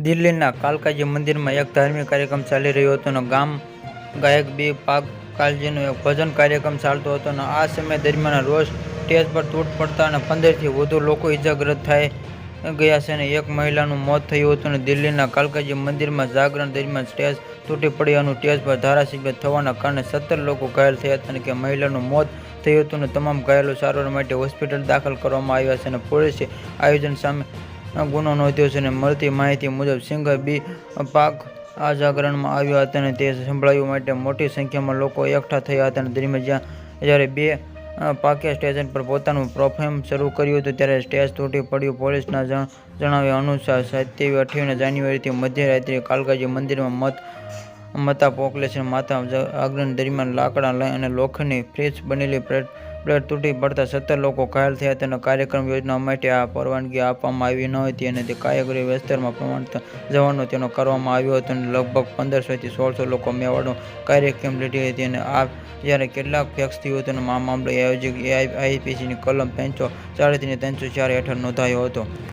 દિલ્હીના કાલકાજી મંદિરમાં એક ધાર્મિક કાર્યક્રમ ચાલી રહ્યો હતો અને ગામ ગાયક બી પાકકાલજીનો એક ભજન કાર્યક્રમ ચાલતો હતો અને આ સમય દરમિયાન રોજ સ્ટેજ પર તૂટ પડતા અને પંદરથી વધુ લોકો ઇજાગ્રસ્ત થઈ ગયા છે અને એક મહિલાનું મોત થયું હતું અને દિલ્હીના કાલકાજી મંદિરમાં જાગરણ દરમિયાન સ્ટેજ તૂટી પડ્યાનું સ્ટેજ પર ધારાસભ્ય થવાના કારણે સત્તર લોકો ઘાયલ થયા હતા અને કે મહિલાનું મોત થયું હતું અને તમામ ઘાયલો સારવાર માટે હોસ્પિટલ દાખલ કરવામાં આવ્યા છે અને પોલીસે આયોજન સામે ગુનો નોંધ્યો છે અને મળતી માહિતી મુજબ સિંઘર બી પાક આ જાગરણમાં આવ્યા હતા અને તે સંભળાવવા માટે મોટી સંખ્યામાં લોકો એકઠા થયા હતા અને દરમિયાન જ્યાં જ્યારે બે પાકે સ્ટેશન પર પોતાનું પ્રોફેમ શરૂ કર્યું હતું ત્યારે સ્ટેજ તૂટી પડ્યું. પોલીસના જણાવ્યા અનુસાર સત્યાવી અઠ્યાવીસ જાન્યુઆરીથી મધ્યરાત્રિએ કાલકાજી મંદિરમાં મત, મતા પોકલેશન માતા જાગરણ દરમિયાન લાકડા લઈ અને લોખંડની ફ્રીજ બનેલી પ્લેટ પ્લેટ તૂટી પડતા સત્તર લોકો ઘાયલ થયા તેનો કાર્યક્રમ યોજના માટે આ પરવાનગી આપવામાં આવી ન હતી અને તે કાયગરી વિસ્તારમાં પ્રમાણિત જવાનો તેનો કરવામાં આવ્યો હતો અને લગભગ પંદરસોથી સોળસો લોકો મેવાડો કાર્યક્રમ લીધી હતી અને આ જ્યારે કેટલાક ફેક્સ થયું હતું આ મામલે આયોજક આઈપીસીની કલમ પાંચસો ચાળીસની ત્રણસો ચાર હેઠળ નોંધાયો હતો.